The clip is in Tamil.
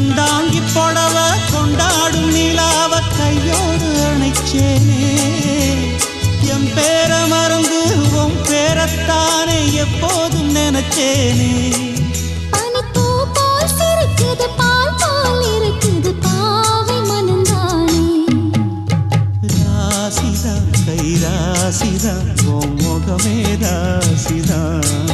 கண்டாங்கி புடவ கொண்டாடும் நிலாவ கையோடு அணைச்சேனே. என் பேர மறந்து உன் பேரத்தானே எப்போதும் நினைச்சேனே. கைராசிதான் முகமே ராசிதான்.